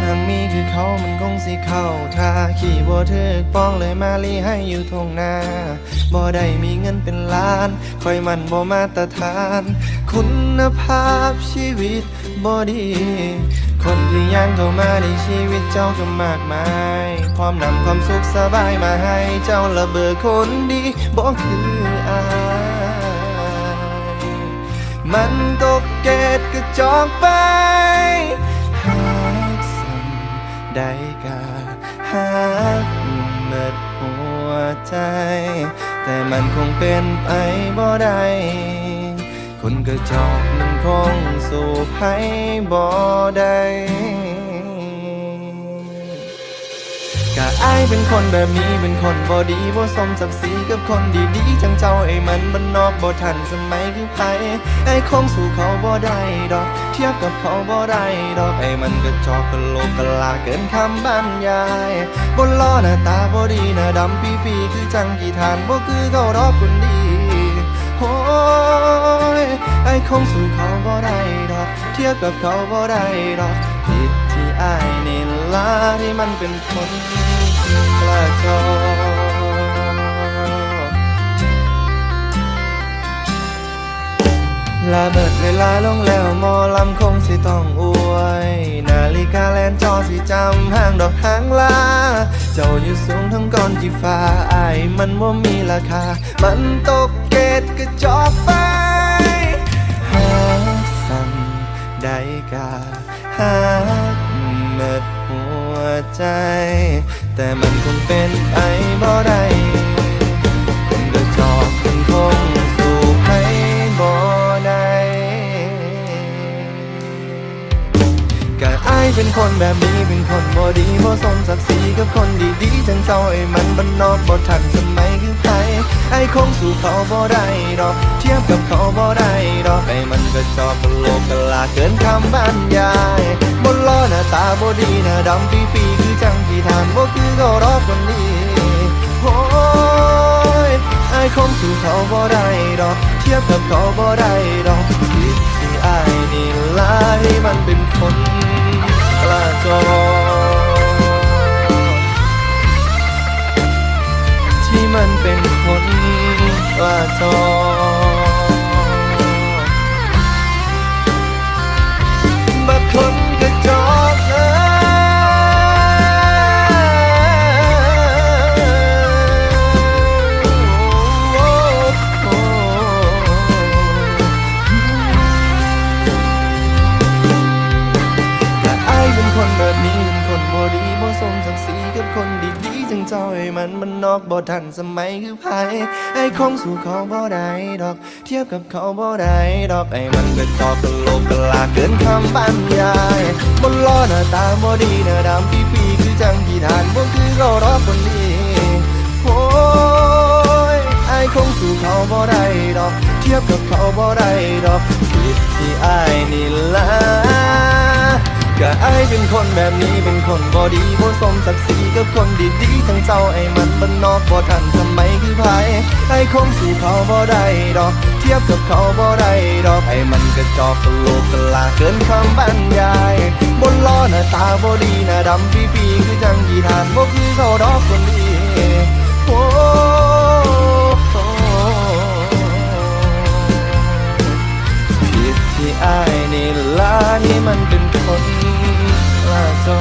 ทองหังมีคือเขามันคงสิเข้าท่าขี่บ่ถึกป้องเลยมาลีให้อยู่ทงนาบ่ได้มีเงินเป็นล้านคอยมันบ่มาตรฐาน คุณภาพชีวิตบ่ดีคนที่ยังเข้ามาในชีวิตเจ้าก็มากมาย พร้อมนำความสุขสบายมาให้เจ้าระเบิดคนดีบ่คืออาย มันตกเกตกระจอกไป ใดกาหากเมิดหัวใจ แต่มันคงเป็นไปบ่ได้คนกระจอกมันคงสู่ให้บ่ได้ กะอายเป็นคนแบบนี้เป็นคนบ่ดีบ่สมศักดิ์ศรีกับคนดีๆจังเจ้าไอ้มันมันนอกบ่ทันสมัยคือไผไอ้คงสู่เขาบ่ได้ดอก เทียบกับเขาบ่ได้ดอกไอ้มันก็จอกกะโหลกกะลาเกินคำบรรยายบนล้อหน้าตาบ่ดีหน้าดำปีปีๆคือจังกี่ทานบ่คือเขาดอกคนดีโอ้ยไอ้คงสู่เขาบ่ได้ดอก เทียบกับเขาบ่ได้ดอกผิดที่อายนี่ละที่มันเป็นคน จอลาเบิดเวลาลงแล้วมอลำคงสิต้องอวย นาฬิกาแลนจอสิจำห้างดอกหางลา เจ้าอยู่สูงทั้งก้อนที่ฟ้าไอมันว่ามีราคา มันตกเกตกระจอกไปหาสั่งได้กาหาเมิดหัวใจ แต่มันคงเป็นไปบ่ได้คนกระจอกมันคงสู่ให้บ่ได้กะอายเป็นคนแบบนี้เป็นคนบ่ดีบ่สมศักดิ์ศรีกับคนดีๆจังเจ้าไอ้มันบ้านนอกบ่ทันสมัยคือ ไอ้คงสู่เขาบ่ได้ดอก เทียบกับเขาบ่ได้ดอกไอ้มันก็จอกกะโหลกกะลาเกินคำบรรยายบนล้อหน้าตาบ่ดีหน้าดำปีปีๆคือจังที่ทานบ่คือเขารอคนนี้โอ้ยไอ้คงสู่เขาบ่ได้ดอก เทียบกับเขาบ่ได้ดอกผิดที่ไอายนี่ล่ะที่มันเป็นคนกระจอที่มันเป็น คนกระจอบักคนกระจอกเอ้แต่อายเป็นคนแบบนี้เป็นคนบ่ดีบ่สมศักดิ์ศรีกับคนดี จังจอ้มันมันนอกบ่ทันสมัยคือไผไอ้คงสู่เขาบ่ได้ดอก เทียบกับเขาบ่ได้ดอกไอ้มันก็จอกกะโลกกะลาเกินคำบรรยายบนล้อหน้าตาบ่ดีหน้าดำปีปีๆคือจังที่ทานบ่คือเขารอคนดีโอ้ยไอ้คงสู่เขาบ่ได้ดอก เทียบกับเขาบ่ได้ดอกผิดที่ไอายนี่ละ ก็อเป็นคนแบบนี้เป็นคนบ่ดีบ่สมศักดิ์ศรีกับคนดีๆทั้งเจ้าไอ้มันบ้านนอกบ่ทันสมัยคือไผไอ้คงสู่เขาบ่ได้ดอก เทียบกับเขาบ่ได้ดอกไอ้มันกระจอกกะโลกกะลาเกินคำบรรยายบนล้อหน้าตาบ่ดีหน้าดำปีปีๆคือจังกี่ทานบ่คือเขาดอกคนดีโอ้ผิดที่อายนี่ละนี่มันเป็นคน ระจอ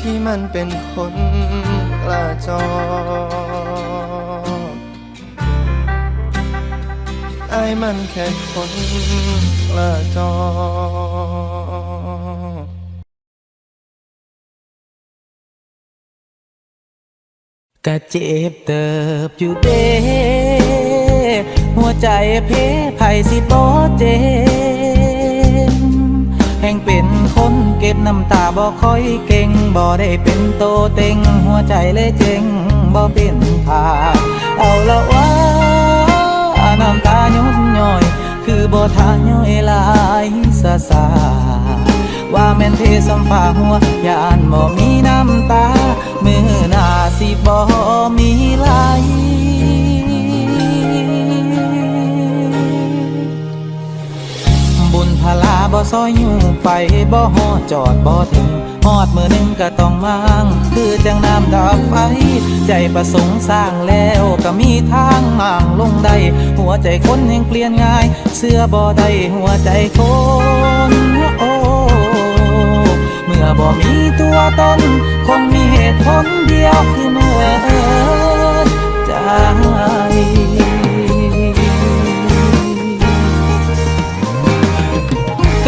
ที่มันเป็นคนกระจอไอ้มันแค่คนกระจอกกะเจ็บเติบอยู่เด้ หัวใจเพไผสิบ่เจ็บแห่งเป็นคนเก็บน้ำตาบ่ค่อยเก่งบ่ได้เป็นโตเต็ง หัวใจเลยเจ็งบ่เป็นผ่าเอาละว่าน้ำตาหยดย่อย คือบ่ทานย่อยหลายซาซาว่าแม่นเทสัมฟ้าหัวยานบ่มีน้ำตา มือหน้าสิบ่มีไหล ซอยอยู่ไปบ่ฮอดจอดบ่ถึงฮอดมือหนึ่งก็ต้องมางคือจังน้ำดับไฟ ใจประสงค์สร้างแล้วก็มีทางห่างลงได้ หัวใจคนแห่งเปลี่ยนง่าย เสื้อบ่ได้หัวใจคนโอ้เมื่อบ่มีตัวตนคงมีเหตุผลเดียวคือเมื่อใจ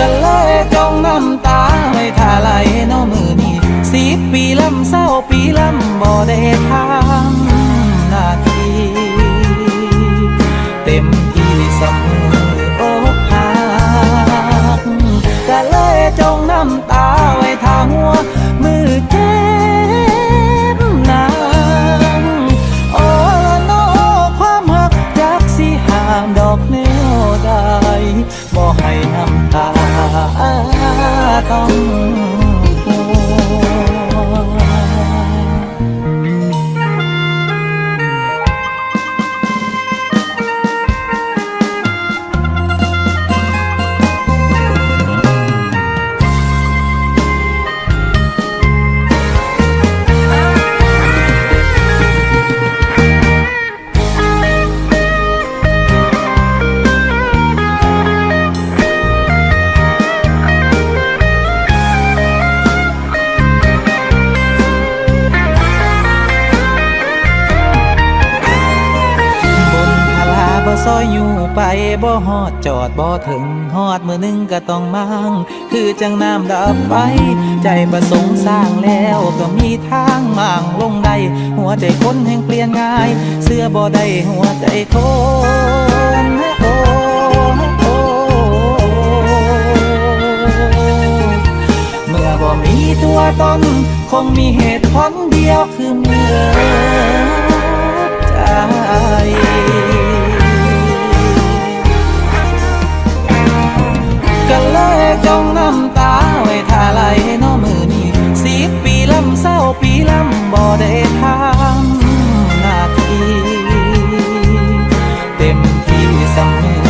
ก็เลยจงน้ำตาไว้ท่าไหลน้อมือนี้สิบปีลำเศร้าปีลำบ่ได้ทำหน้าที่เต็มที่สมออกหักก็เลยจงน้ำตา ต้อง ไปบ่ฮอดจอดบ่ถึงฮอดมือนึงก็ต้องมางคือจังน้ำดับไฟ ใจประสงค์สร้างแล้วก็มีทางมางลงได้หัวใจคนแห่งเปลี่ยนง่าย เสื้อบ่ได้หัวใจคนโอ้โอ้เมื่อบ่มีตัวตนคงมีเหตุผลเดียวคือเมื่อใจ กันเลยจงน้ำตาไว้ท่าไหลน้อมือนี้สิบปีลำเศร้าปีลำบ่ได้ทำหน้าที่เต็มที่เสมออก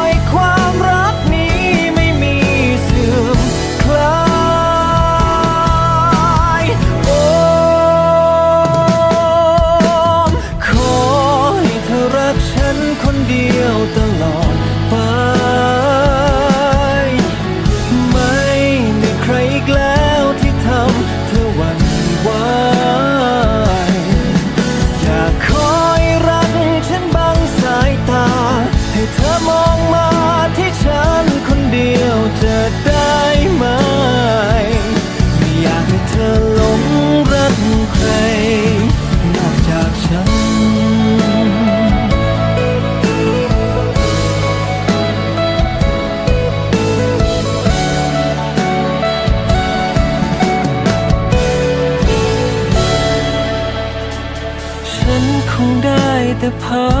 her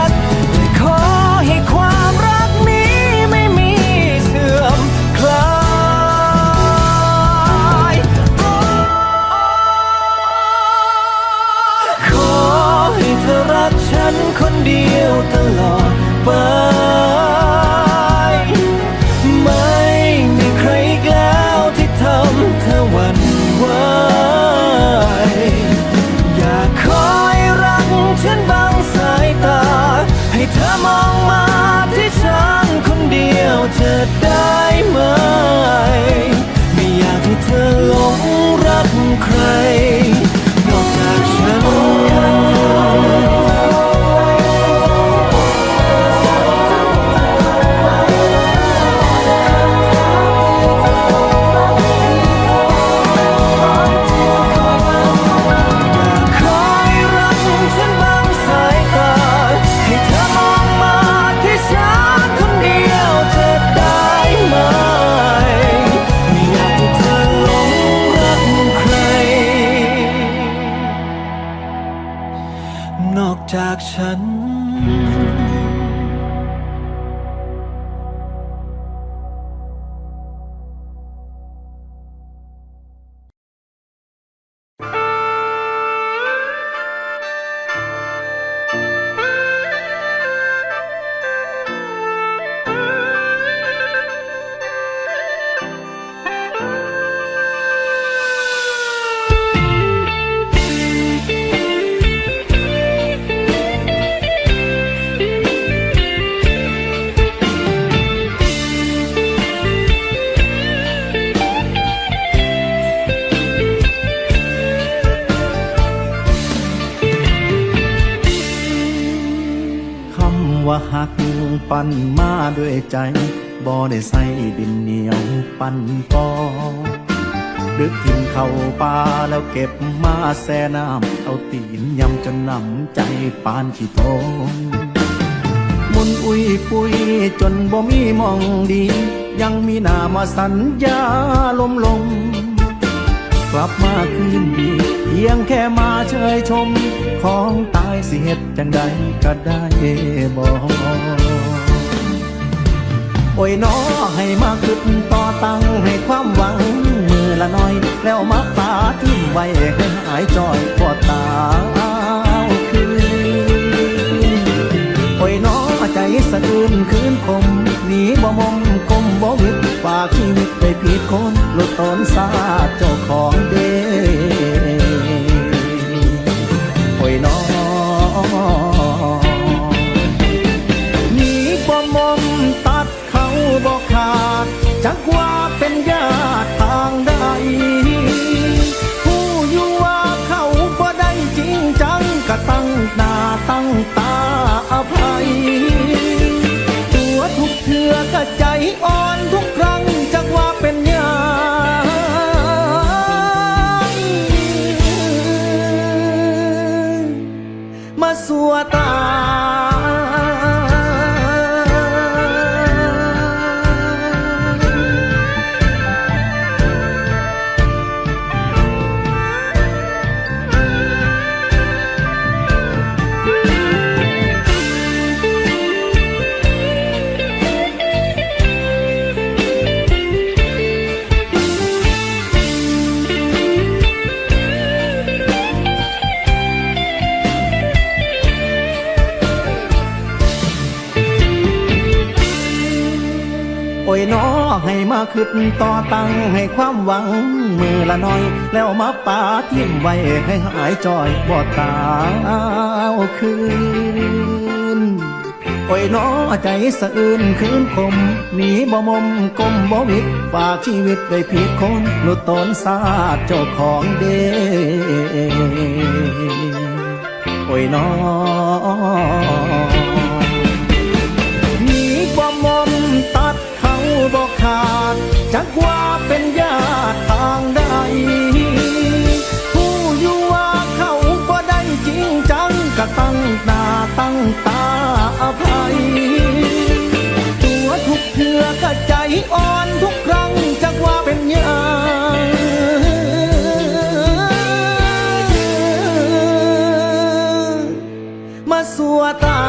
จากฉัน ปั้นมาด้วยใจ บ่ได้ใส่ดินเหนียวปั้นปอดึกกินเข้าป่าแล้วเก็บมาแซ่น้ำเอาตีนยำจนนำใจปานขี้โตงมุนอุ้ยปุยจนบ่มีมองดี ยังมีหน้ามาสัญญาลมลง กลับมาคืนดีเพียงแค่มาเชยชม ของตายสิเหตุจังใดก็ได้บอก โอ้ยน้อให้มาขึ้นต่อตั้งให้ความหวัง มือละน้อย แล้วมาตาทิ้งไว้ให้หายจอยพอตาคืนโอ้ยน้อใจสะอื้นคืนคมหนีบ่มมกลมบ่หึดปากชีวิต ก็ใจอ่อน ขึ้นต่อตั้งให้ความหวัง มือละน้อย แล้วมาป่าทิ่มไว้ให้หายจอยบ่ตาคืน โอ้ยน้อใจสะอื้นคืนคมหนีบ่มมกลมบ่วิดฝากชีวิตไว้ผิดคนหลุดตนสาเจ้าของเดโอ้ยน้อ ทางใด ผู้อยู่ว่าเขาก็ได้จริงจังก็ตั้งตาตั้งตาอภัย ตัวทุกเพื่อก็ใจอ่อนทุกครั้งจักว่าเป็นยังมาสัวตา